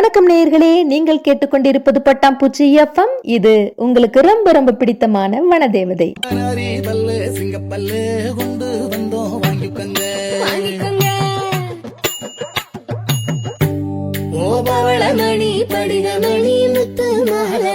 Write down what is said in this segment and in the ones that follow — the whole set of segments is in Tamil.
வணக்கம் நேயர்களே நீங்கள் கேட்டுக்கொண்டிருப்பது பட்டாம்பூச்சி எஃப்எம். இது உங்களுக்கு ரொம்ப ரொம்ப பிடித்தமான வனதேவதை. நாரி பல்லு சிங்கப்பல்லு கொண்டு வந்தோம் வாங்கிக்கங்க. ஓ பவள மணி படிக மணி முத்து மாலை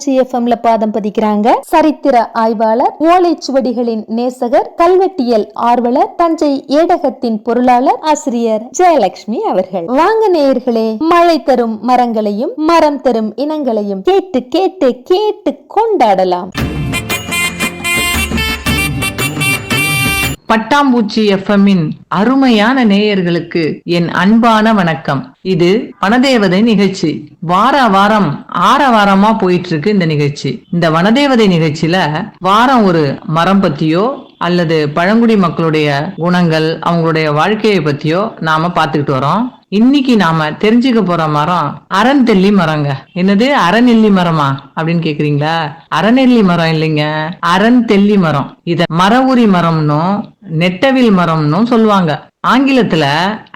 எஃப்எம்ல பாதம் பதிக்கிறாங்க. சரித்திர ஆய்வாளர் ஓலைச்சுவடிகளின் நேசகர் கல்வெட்டியல் ஆர்வலர் தஞ்சை ஏடகத்தின் பொருளாளர் ஆசிரியர் ஜெயலட்சுமி அவர்கள். வாங்க நேயர்களே மழை தரும் மரங்களையும் மரம் தரும் இனங்களையும் கேட்டு கேட்டு கேட்டு கொண்டாடலாம். பட்டாம்பூச்சி எஃப்எம்மின் அருமையான நேயர்களுக்கு என் அன்பான வணக்கம். இது வனதேவதை நிகழ்ச்சி. வார வாரம் ஆற வாரமா போயிட்டு இருக்கு இந்த நிகழ்ச்சி. இந்த வனதேவதை நிகழ்ச்சியில வாரம் ஒரு மரம் பத்தியோ அல்லது பழங்குடி மக்களுடைய குணங்கள் அவங்களுடைய வாழ்க்கையை பத்தியோ நாம பார்த்துக்கிட்டு வரோம். இன்னைக்கு நாம தெரிஞ்சுக்க போற மரம் அரண்தெல்லி மரங்க. என்னது? அரநெல்லி மரமா? அப்படின்னு கேக்குறீங்களா? அரநெல்லி மரம் இல்லைங்க. அரண்தெல்லி மரம். இத மரவுரி மரம்னும் நெட்டவில் மரம்னும் சொல்லுவாங்க. ஆங்கிலத்துல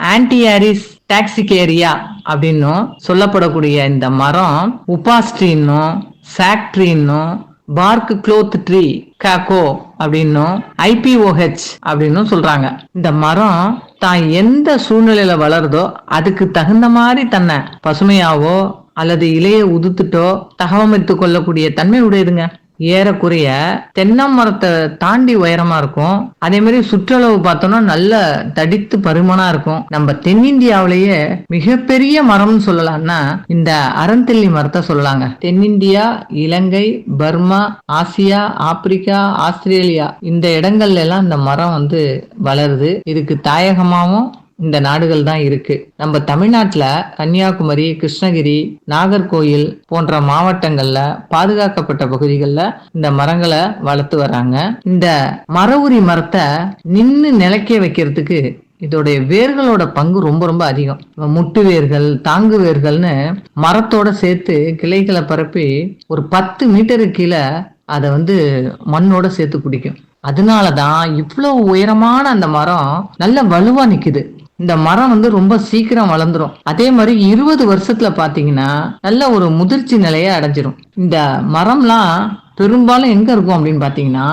ஆன்டியாரிஸ் டாக்ஸிகேரியா அப்படின்னும் சொல்லப்படக்கூடிய இந்த மரம் உபாஸ்ட்ரின்னும் சாக்ட்ரின்னும் பார்க் க்ளோத் ட்ரீ காக்கோ அப்படின்னும் ஐபிஓஹெச் அப்படின்னும் சொல்றாங்க. இந்த மரம் தான் எந்த சூழ்நிலையில வளருதோ அதுக்கு தகுந்த மாதிரி தன்னை பசுமையாவோ அல்லது இலையை உதுத்துட்டோ தகவமைத்து கொள்ளக்கூடிய தன்மை உடையதுங்க. ஏறக்குறைய தென்னை மரத்தை தாண்டி உயரமா இருக்கும். அதே மாதிரி சுற்றளவு பார்த்தோம்னா நல்ல தடித்து பருமனா இருக்கும். நம்ம தென்னிந்தியாவிலேயே மிகப்பெரிய மரம்னு சொல்லலாம்னா இந்த அறந்தெல்லி மரத்தை சொல்லலாங்க. தென்னிந்தியா Ilangai Burma Asia Africa Australia இந்த இடங்கள்ல எல்லாம் இந்த மரம் வந்து வளருது. இதுக்கு தாயகமாகவும் இந்த நாடுகள் தான் இருக்கு. நம்ம தமிழ்நாட்டில் கன்னியாகுமரி கிருஷ்ணகிரி நாகர்கோயில் போன்ற மாவட்டங்கள்ல பாதுகாக்கப்பட்ட பகுதிகளில் இந்த மரங்களை வளர்த்து வராங்க இந்த மரவுரி மரத்தை நின்று நிலைக்க வைக்கிறதுக்கு இதோடைய வேர்களோட பங்கு ரொம்ப ரொம்ப அதிகம். முட்டு வேர்கள் தாங்கு வேர்கள்னு மரத்தோட சேர்த்து கிளைகளை பரப்பி ஒரு பத்து மீட்டருக்கு கீழே அதை வந்து மண்ணோட சேர்த்து பிடிக்கும் அதனால தான் இவ்வளோ உயரமான அந்த மரம் நல்ல வலுவா நிக்குது. இந்த மரம் வந்து ரொம்ப சீக்கிரம் வளர்ந்துரும். அதே மாதிரி இருபது வருஷத்துல பாத்தீங்கன்னா நல்ல ஒரு முதிர்ச்சி நிலையை அடைஞ்சிரும். இந்த மரம்லாம் பெரும்பாலும் எங்க இருக்கும் அப்படின்னு பாத்தீங்கன்னா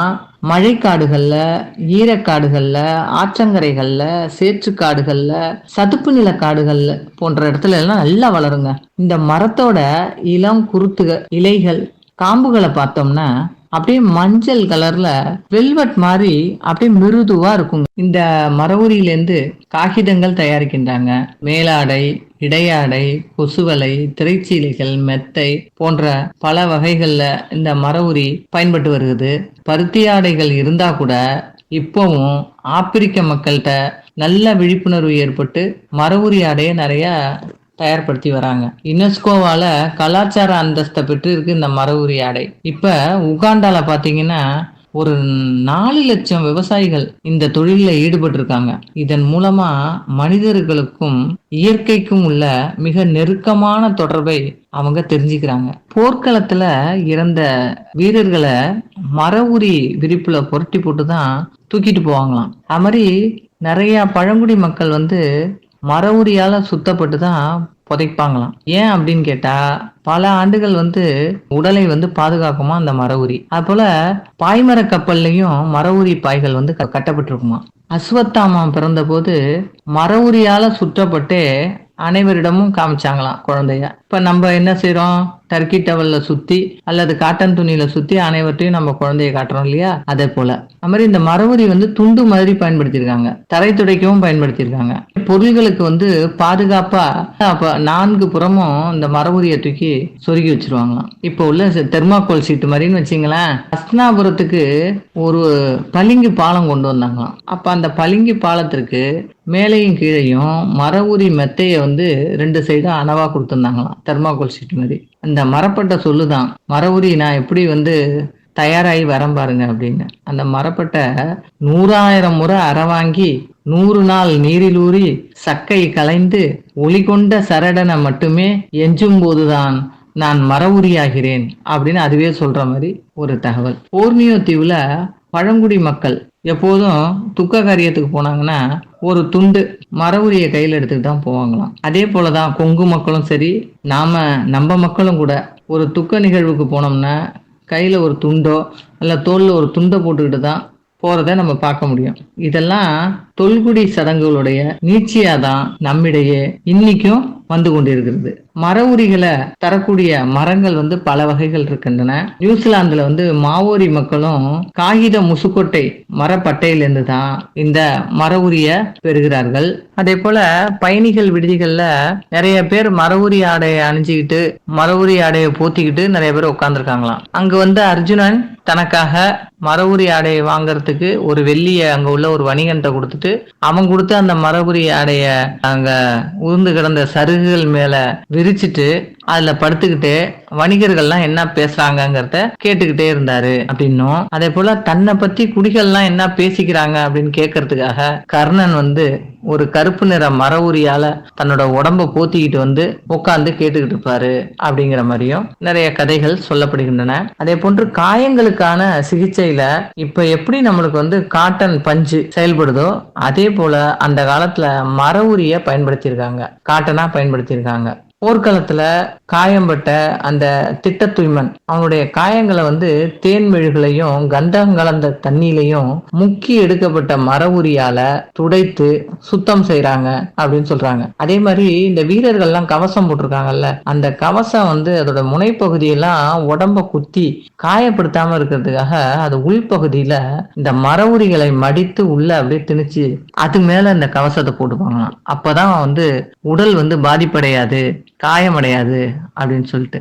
மழைக்காடுகள்ல ஈரக்காடுகள்ல ஆற்றங்கரைகள்ல சேற்றுக்காடுகள்ல சதுப்பு நில காடுகள்ல போன்ற இடத்துல எல்லாம் நல்லா வளருங்க. இந்த மரத்தோட இளம் குருத்துக இலைகள் காம்புகளை பார்த்தோம்னா அப்படியே மஞ்சள் கலர்ல வெல்வெட் மாதிரி அப்படியே மிருதுவா இருக்குங்க. இந்த மரவுரியிலேருந்து காகிதங்கள் தயாரிக்கின்றாங்க. மேலாடை இடையாடை கொசுவலை திரைச்சீலைகள் மெத்தை போன்ற பல வகைகள்ல இந்த மரவுரி பயன்பட்டு வருகிறது. பருத்தி ஆடைகள் இருந்தா கூட இப்போவும் ஆப்பிரிக்க மக்கள்கிட்ட நல்ல விழிப்புணர்வு ஏற்பட்டு மரவுரி ஆடையை நிறைய தயார்படுத்தி வராங்க. யுனெஸ்கோவால கலாச்சார அந்தஸ்தை பெற்று இருக்கு இந்த மரவுரி ஆடை. இப்ப உகாண்டால பாத்தீங்கன்னா ஒரு நாலு லட்சம் விவசாயிகள் இந்த தொழிலில் ஈடுபட்டிருக்காங்க. இதன் மூலமா மனிதர்களுக்கும் இயற்கைக்கும் உள்ள மிக நெருக்கமான தொடர்பை அவங்க தெரிஞ்சுக்கிறாங்க. போர்க்களத்துல இறந்த வீரர்களை மர உரி விரிப்புல புரட்டி போட்டு தான் தூக்கிட்டு போவாங்களாம். அது மாதிரி நிறைய பழங்குடி மக்கள் வந்து மரவுரியால சுத்தப்பட்டு தான் புதைப்பாங்களாம். ஏன் அப்படின்னு கேட்டா பல ஆண்டுகள் வந்து உடலை வந்து பாதுகாக்குமா அந்த மரவுரி அது போல பாய்மர கப்பல்லையும் மரவுரி பாய்கள் வந்து க- கட்டப்பட்டிருக்குமா அஸ்வத்தாமா பிறந்தபோது உரியால சுற்றப்பட்டு அனைவரிடமும் காமிச்சாங்களாம் குழந்தைய. இப்ப நம்ம என்ன செய்யறோம் டர்க்கி டவல்ல சுத்தி அல்லது காட்டன் துணியில சுத்தி அனைவற்றையும் நம்ம குழந்தைய காட்டுறோம் இல்லையா? அதே போல. அது மாதிரி இந்த மரவுரி வந்து துண்டு மாதிரி பயன்படுத்தியிருக்காங்க. தரை துடைக்கவும் பயன்படுத்தியிருக்காங்க. பொருள்களுக்கு வந்து பாதுகாப்பா அப்ப நான்கு புறமும் இந்த மரவுரியை தூக்கி சொருகி வச்சிருவாங்களாம். இப்போ உள்ள தெர்மாக்கோல் சீட்டு மாதிரின்னு வச்சிங்களேன். அஸ்னாபுரத்துக்கு ஒரு பளிங்கு பாலம் கொண்டு வந்தாங்களாம். அப்ப அந்த பளிங்கு பாலத்திற்கு மேலையும் கீழையும் மரவுரி மெத்தையை வந்து ரெண்டு சைடும் அணவா கொடுத்துருந்தாங்களாம். தெர்மாக்கோல் சீட்டு மாதிரி. அந்த மரப்பட்ட சொல்லுதான் மரவுரி நான் எப்படி வந்து தயாராகி வரேன் பாருங்க அப்படின்னு. அந்த மரப்பட்ட நூறாயிரம் முறை அறவாங்கி நூறு நாள் நீரிலூறி சக்கை கலைந்து ஒளி கொண்ட சரடனை மட்டுமே எஞ்சும் போதுதான் நான் மரவுரியாகிறேன் அப்படின்னு அதுவே சொல்ற மாதிரி ஒரு தகவல். போர்னியோ தீவுல பழங்குடி மக்கள் எப்போதும் துக்க காரியத்துக்கு போனாங்கன்னா ஒரு துண்டு மரவுரிய கையில் எடுத்துட்டு தான் போவாங்களாம். அதே போலதான் கொங்கு மக்களும் சரி நாம நம்ம மக்களும் கூட ஒரு துக்க நிகழ்வுக்கு போனோம்னா கையில் ஒரு துண்டோ இல்லை தோலில் ஒரு துண்டை போட்டுக்கிட்டு தான் போகிறத நம்ம பார்க்க முடியும். இதெல்லாம் தொல்குடி சடங்குகளுடைய நீட்சியாக தான் நம்மிடையே இன்னைக்கும் வந்து கொண்டிருக்கிறது. மர உரிகளை தரக்கூடிய மரங்கள் வந்து பல வகைகள் இருக்கின்றன. நியூசிலாந்துல வந்து மாவோரி மக்களும் காகித முசுக்கொட்டை மரப்பட்டையிலிருந்து தான் இந்த மர உரிய பெறுகிறார்கள். அதே போல பயணிகள் விடுதிகள்ல நிறைய பேர் மர உரி ஆடையை அணிஞ்சுக்கிட்டு மர உரி ஆடையை போத்திக்கிட்டு நிறைய பேர் உட்காந்துருக்காங்களாம் அங்க வந்து அர்ஜுனன் தனக்காக மரவுரி ஆடையை வாங்குறதுக்கு ஒரு வெள்ளிய அங்க உள்ள ஒரு வணிகன்ட்ட கொடுத்துட்டு அவன் கொடுத்து அந்த மரபுரி ஆடைய அங்க உருந்து கிடந்த சருகுகள் மேல விரிச்சிட்டு அதுல படுத்துக்கிட்டு வணிகர்கள்லாம் என்ன பேசுறாங்கிறத கேட்டுக்கிட்டே இருந்தாரு அப்படின்னும். அதே போல தன்னை பத்தி குடிகள்லாம் என்ன பேசிக்கிறாங்க அப்படின்னு கேட்கறதுக்காக கர்ணன் வந்து ஒரு கருப்பு நிற மர உரியால தன்னோட உடம்ப போத்திக்கிட்டு வந்து உட்காந்து கேட்டுக்கிட்டு இருப்பாரு அப்படிங்கிற மாதிரியும் நிறைய கதைகள் சொல்லப்படுகின்றன. அதே போன்று காயங்களுக்கான சிகிச்சையில இப்ப எப்படி நம்மளுக்கு வந்து காட்டன் பஞ்சு செயல்படுதோ அதே போல அந்த காலத்துல மர உரிய பயன்படுத்தியிருக்காங்க. காட்டனா பயன்படுத்தியிருக்காங்க. போர்க்களத்துல காயம்பட்ட அந்த திட்டத்துய்மன் அவனுடைய காயங்களை வந்து தேன் மெழுகுலையும் கந்தம் கலந்த தண்ணியிலையும் முக்கி எடுக்கப்பட்ட மர உரியால துடைத்து சுத்தம் செய்யறாங்க அப்படின்னு சொல்றாங்க. அதே மாதிரி இந்த வீரர்கள்லாம் கவசம் போட்டிருக்காங்கல்ல அந்த கவசம் வந்து அதோட முனைப்பகுதியெல்லாம் உடம்ப குத்தி காயப்படுத்தாம இருக்கிறதுக்காக அது உள்பகுதியில இந்த மர உரிகளை மடித்து உள்ள அப்படியே திணிச்சு அது மேல இந்த கவசத்தை போட்டுப்பாங்களாம். அப்பதான் வந்து உடல் வந்து பாதிப்படையாது. காயமடையாது அப்படின்னு சொல்லிட்டு.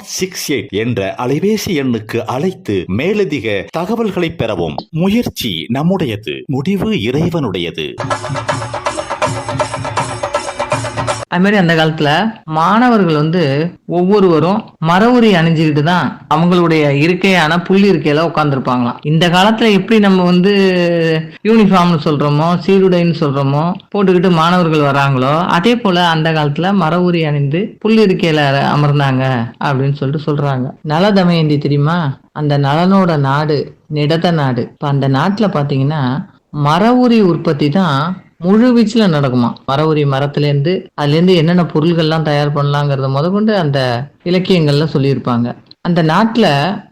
six eight என்ற அலைபேசி எண்ணுக்கு அழைத்து மேலதிக தகவல்களை பெறவும் முயற்சி நம்முடையது. முடிவு இறைவனுடையது. அது மாதிரி அந்த காலத்துல மாணவர்கள் வந்து ஒவ்வொருவரும் மரவுரி அணிஞ்சுக்கிட்டு தான் அவங்களுடைய இருக்கையான புள்ளி இருக்கையில உட்காந்துருப்பாங்களாம் இந்த காலத்துல எப்படி நம்ம வந்து யூனிஃபார்ம்னு சொல்றோமோ சீருடைன்னு சொல்றோமோ போட்டுக்கிட்டு மாணவர்கள் வராங்களோ அதே போல அந்த காலத்துல மரவுரி அணிந்து புள்ளி இருக்கையில அமர்ந்தாங்க அப்படின்னு சொல்லிட்டு சொல்றாங்க. நல தமயந்தி தெரியுமா? அந்த நலனோட நாடு நிடத நாடு. இப்ப அந்த நாட்டுல பாத்தீங்கன்னா மரவுரி உற்பத்தி தான் முழு வீச்சில் நடக்குமா? மரவுரி மரத்துலேருந்து அதுலேருந்து என்னென்ன பொருள்கள்லாம் தயார் பண்ணலாங்கிறத முதற்கொண்டு அந்த இலக்கியங்கள்ல சொல்லியிருப்பாங்க. அந்த நாட்டில்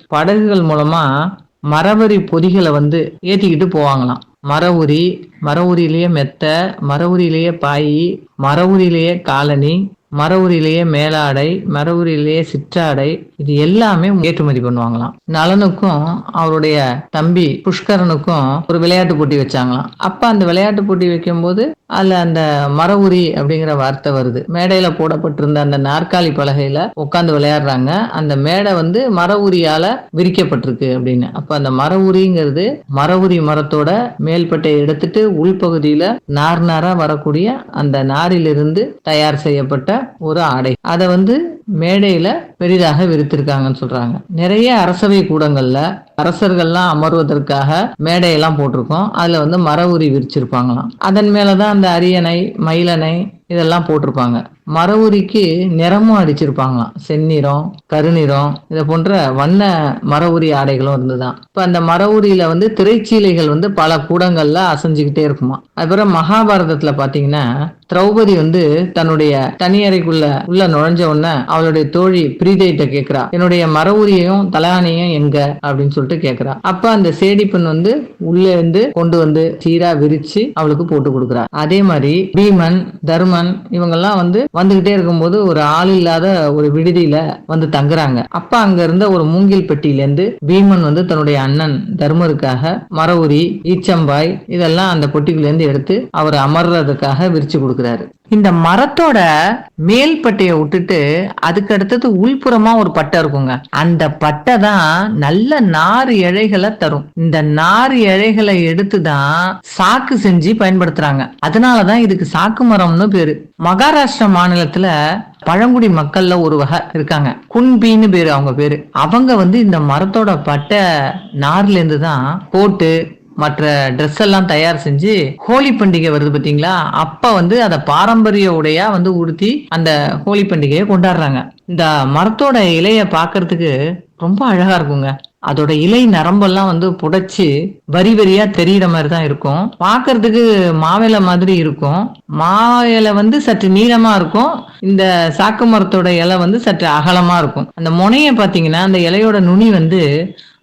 படகுகள் மூலமாக மரவரி பொதிகளை வந்து ஏற்றிக்கிட்டு போவாங்களாம். மரவுரி மரவுரியிலேயே மெத்த மரவுரியிலேயே பாய் மரவுரியிலேயே காலனி மரவுரியிலேயே மேலாடை மரவுரியிலேயே சிற்றாடை இது எல்லாமே ஏற்றுமதி பண்ணுவாங்களாம். நலனுக்கும் அவருடைய தம்பி புஷ்கரனுக்கும் ஒரு விளையாட்டு போட்டி வச்சாங்களாம். அப்ப அந்த விளையாட்டு போட்டி வைக்கும்போது அதுல அந்த மரவுரி அப்படிங்கிற வார்த்தை வருது. மேடையில போடப்பட்டிருந்த அந்த நாற்காலி பலகையில உட்காந்து விளையாடுறாங்க. அந்த மேடை வந்து மரவுரியால விரிக்கப்பட்டிருக்கு அப்படின்னு. அப்ப அந்த மரவுரிங்கிறது மரவுரி மரத்தோட மேல்பட்டை எடுத்துட்டு உள்பகுதியில நார் நாரா வரக்கூடிய அந்த நாரிலிருந்து தயார் செய்யப்பட்ட ஒரு ஆடை. அதை வந்து மேடையில பெரிதாக விரித்திருக்காங்கன்னு சொல்றாங்க. நிறைய அரசவை கூடங்கள்ல அரசர்கள்லாம் அமர்வதற்காக மேடையெல்லாம் போட்டிருக்கோம். அதுல வந்து மர உரி விரிச்சிருப்பாங்களாம். அதன் மேலதான் அந்த அரியணை மயிலணை இதெல்லாம் போட்டிருப்பாங்க. மர உரிக்கு நிறமும் அடிச்சிருப்பாங்களாம். செந்நிறம் கருநிறம் இதை போன்ற வண்ண மர உரி ஆடைகளும் இருந்துதான். இப்ப அந்த மர உரியில வந்து திரைச்சீலைகள் வந்து பல கூடங்கள்ல அசைஞ்சுக்கிட்டே இருக்குமா அதுக்கப்புறம் மகாபாரதத்துல பாத்தீங்கன்னா திரௌபதி வந்து தன்னுடைய தனியறைக்குள்ள உள்ள நுழைஞ்ச உடனே அவளுடைய தோழி பிரீதைட்ட கேக்குறா என்னுடைய மர உரியையும் தலானையும் எங்க? அப்படின்னு சொல்லிட்டு கேக்குறா. அப்ப அந்த சேடி பெண் வந்து உள்ள இருந்து கொண்டு வந்து சீரா விரிச்சு அவளுக்கு போட்டு கொடுக்குறா. அதே மாதிரி பீமன் தர்மன் இவங்கெல்லாம் வந்து வந்துகிட்டே இருக்கும்போது ஒரு ஆள் இல்லாத ஒரு விடுதியில வந்து தங்குறாங்க. அப்ப அங்க இருந்த ஒரு மூங்கில் பெட்டியில இருந்து பீமன் வந்து தன்னுடைய அண்ணன் தர்மருக்காக மரவுரி ஈச்சம்பாய் இதெல்லாம் அந்த பொட்டிக்குள்ள இருந்து எடுத்து அவர் அமர்றதுக்காக விரிச்சு கொடுக்குறாரு. இந்த மரத்தோட மேல் பட்டையை விட்டுட்டு அதுக்கு அடுத்தது உள்புறமா ஒரு பட்டை இருக்குங்க. அந்த பட்டை தான் நல்ல நார் இழைகளை தரும். இந்த நார் இழைகளை எடுத்து தான் சாக்கு செஞ்சு பயன்படுத்துறாங்க. அதனாலதான் இதுக்கு சாக்கு மரம்னு பேரு. மகாராஷ்டிரா மாநிலத்துல பழங்குடி மக்கள்ல ஒரு வகை இருக்காங்க. குன்பின்னு பேரு அவங்க பேரு. அவங்க வந்து இந்த மரத்தோட பட்டை நார்ல இருந்து தான் கோட்டு மற்ற ட்ரெஸ் எல்லாம் தயார் செஞ்சு ஹோலி பண்டிகை வருது பார்த்தீங்களா? அப்போ வந்து அதை பாரம்பரிய உடையா வந்து உடுத்தி அந்த ஹோலி பண்டிகையை கொண்டாடுறாங்க. இந்த மரத்தோட இலையை பார்க்கறதுக்கு ரொம்ப அழகா இருக்குங்க. அதோட இலை நரம்பெல்லாம் வந்து புடைச்சி வரி வரியா தெரியிற மாதிரி தான் இருக்கும். பார்க்கிறதுக்கு மாவிலை மாதிரி இருக்கும். மாவில வந்து சற்று நீளமா இருக்கும். இந்த சாக்கு மரத்தோட இலை வந்து சற்று அகலமா இருக்கும். அந்த முனைய பாத்தீங்கன்னா அந்த இலையோட நுனி வந்து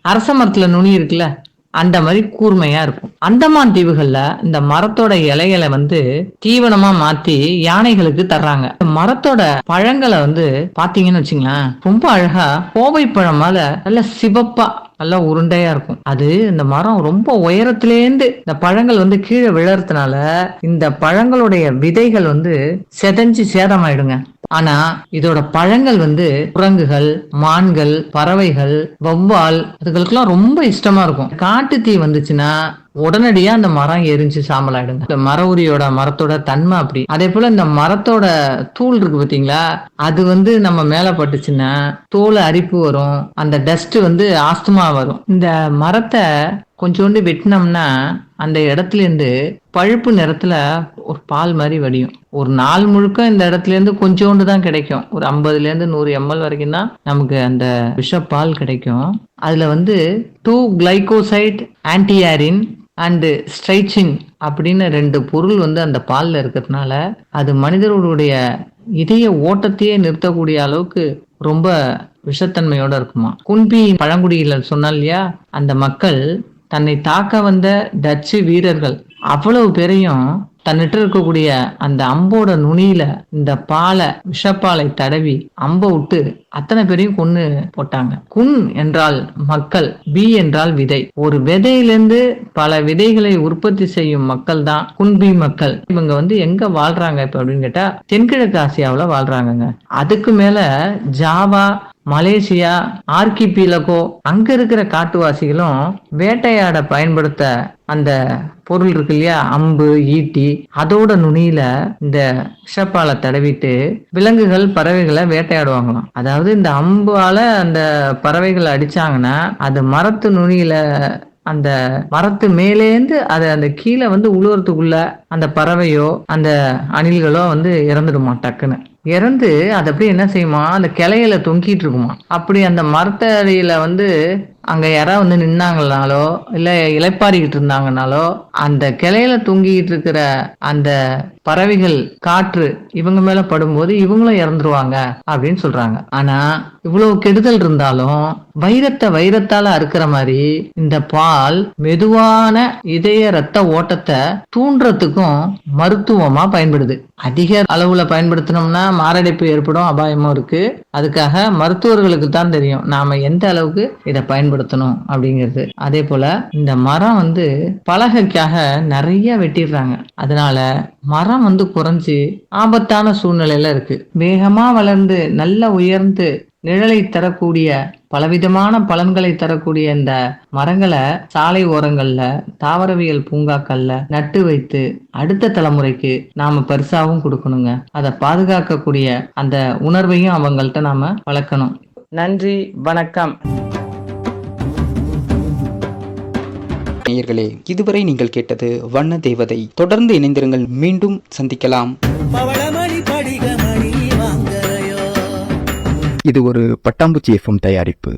அரச மரத்துல நுனி இருக்குல்ல அந்த மாதிரி கூர்மையா இருக்கும். அந்தமான் தீவுகள்ல இந்த மரத்தோட இலைகளை வந்து தீவனமா மாத்தி யானைகளுக்கு தர்றாங்க. மரத்தோட பழங்களை வந்து பாத்தீங்கன்னு வச்சுங்களேன் ரொம்ப அழகா கோவை பழமால நல்ல சிவப்பா நல்லா உருண்டையா இருக்கும். அது இந்த மரம் ரொம்ப உயரத்திலேந்து இந்த பழங்கள் வந்து கீழே விழறதுனால இந்த பழங்களுடைய விதைகள் வந்து செதஞ்சு சேதமாயிடுங்க. ஆனா இதோட பழங்கள் வந்து குரங்குகள் மான்கள் பறவைகள் வௌவால் அதுகளுக்கெல்லாம் ரொம்ப இஷ்டமா இருக்கும். காட்டு தீ வந்துச்சுன்னா உடனடியா அந்த மரம் எரிஞ்சு சாம்பலாயிடுங்க. இந்த மர உரியோட மரத்தோட தன்மை அப்படி. அதே போல இந்த மரத்தோட தூள் இருக்கு பாத்தீங்களா? அது வந்து நம்ம மேல பட்டுச்சுன்னா தோல் அரிப்பு வரும். அந்த டஸ்ட் வந்து ஆஸ்துமா வரும். இந்த மரத்தை கொஞ்சோண்டு வெட்டினோம்னா அந்த இடத்துல இருந்து பழுப்பு நிறத்துல ஒரு பால் மாதிரி வடியும். ஒரு நாள் முழுக்க இந்த இடத்துல இருந்து கொஞ்சோண்டு தான் கிடைக்கும். ஒரு ஐம்பதுல இருந்து நூறு எம்எல் வரைக்கும் தான் நமக்கு அந்த விஷப்பால் கிடைக்கும். அதுல வந்து two glycoside antiarin and strychnine அப்படின்னு ரெண்டு பொருள் வந்து அந்த பாலில் இருக்கிறதுனால அது மனிதர்களுடைய இதய ஓட்டத்தையே நிறுத்தக்கூடிய அளவுக்கு ரொம்ப விஷத்தன்மையோட இருக்குமா? குன்பி பழங்குடியில சொன்னால் இல்லையா? அந்த மக்கள் தன்னை தாக்க வந்த டச்சு வீரர்கள் அவ்வளவு பேரையும் தன்னிட்ட இருக்கக்கூடிய அந்த அம்போட நுனியில இந்த பாலை விஷப்பாலை தடவி அம்ப விட்டு அத்தனை பேரையும் கொன்னு போட்டாங்க. குன் என்றால் மக்கள் பி என்றால் விதை. ஒரு விதையிலிருந்து பல விதைகளை உற்பத்தி செய்யும் மக்கள் தான் குன்பி மக்கள். இவங்க வந்து எங்க வாழ்றாங்க இப்ப அப்படின்னு கேட்டா தென்கிழக்கு ஆசியாவில் வாழ்றாங்கங்க. அதுக்கு மேல ஜாவா மலேசியா ஆர்கிபீலகோ அங்க இருக்கிற காட்டுவாசிகளும் வேட்டையாட பயன்படுத்த அந்த பொருள் இருக்கு இல்லையா? அம்பு ஈட்டி அதோட நுனியில இந்த விஷப்பாலை தடவிட்டு விலங்குகள் பறவைகளை வேட்டையாடுவாங்களாம். அதாவது அதாவது இந்த அம்பால அந்த பறவைகள் அடிச்சாங்கன்னா அது மரத்து நுனியில அந்த மரத்து மேலேந்து அதை அந்த கீழே வந்து உழுவுறதுக்குள்ள அந்த பறவையோ அந்த அணில்களோ வந்து இறந்துடுமா டக்குன்னு. இறந்து அது அப்படியே என்ன செய்யுமா? அந்த கிளையில தொங்கிட்டு இருக்குமா? அப்படி அந்த மரத்தடியில வந்து அங்க யாராவது வந்து நின்னாங்கனாலோ இல்ல இலைப்பாரிக்கிட்டு இருந்தாங்கனாலோ அந்த கிளையில தொங்கிட்டு இருக்கிற அந்த பறவைகள் காற்று இவங்க மேல படும்போது இவங்களும் இறந்துருவாங்க அப்படின்னு சொல்றாங்க. ஆனா இவ்வளவு கெடுதல் இருந்தாலும் வைரத்தை வைரத்தால அறுக்கிற மாதிரி இந்த பால் மெதுவான இதய ரத்த ஓட்டத்தை தூண்டுறதுக்கும் மருத்துவமா பயன்படுது. அதிக அளவுல பயன்படுத்தினோம்னா மாரடைப்பு ஏற்படும் அபாயமும் இருக்கு. அதுக்காக மருத்துவர்களுக்கு தான் தெரியும் நாம எந்த அளவுக்கு இதை பயன்படுத்தணும் அப்படிங்கிறது. அதே போல இந்த மரம் வந்து பலகைக்காக நிறைய வெட்டிடுறாங்க. அதனால மரம் வந்து குறைஞ்சி ஆபத்தான சூழ்நிலையில இருக்கு. வேகமா வளர்ந்து நல்ல உயர்ந்து நிழலை தரக்கூடிய பலவிதமான பலன்களை தரக்கூடிய இந்த மரங்களை சாலை ஓரங்கள்ல தாவரவியல் பூங்காக்கள்ல நட்டு வைத்து அடுத்த தலைமுறைக்கு நாம பரிசாவும் கொடுக்கணுங்க. அதை பாதுகாக்கக்கூடிய அந்த உணர்வையும் அவங்கள்ட்ட நாம வளர்க்கணும். நன்றி வணக்கம். நேயர்களே இதுவரை நீங்கள் கேட்டது வண்ண தேவதை. தொடர்ந்து இணைந்திருங்கள். மீண்டும் சந்திக்கலாம். இது ஒரு பட்டாம்பூச்சி எஃப்எம் தயாரிப்பு.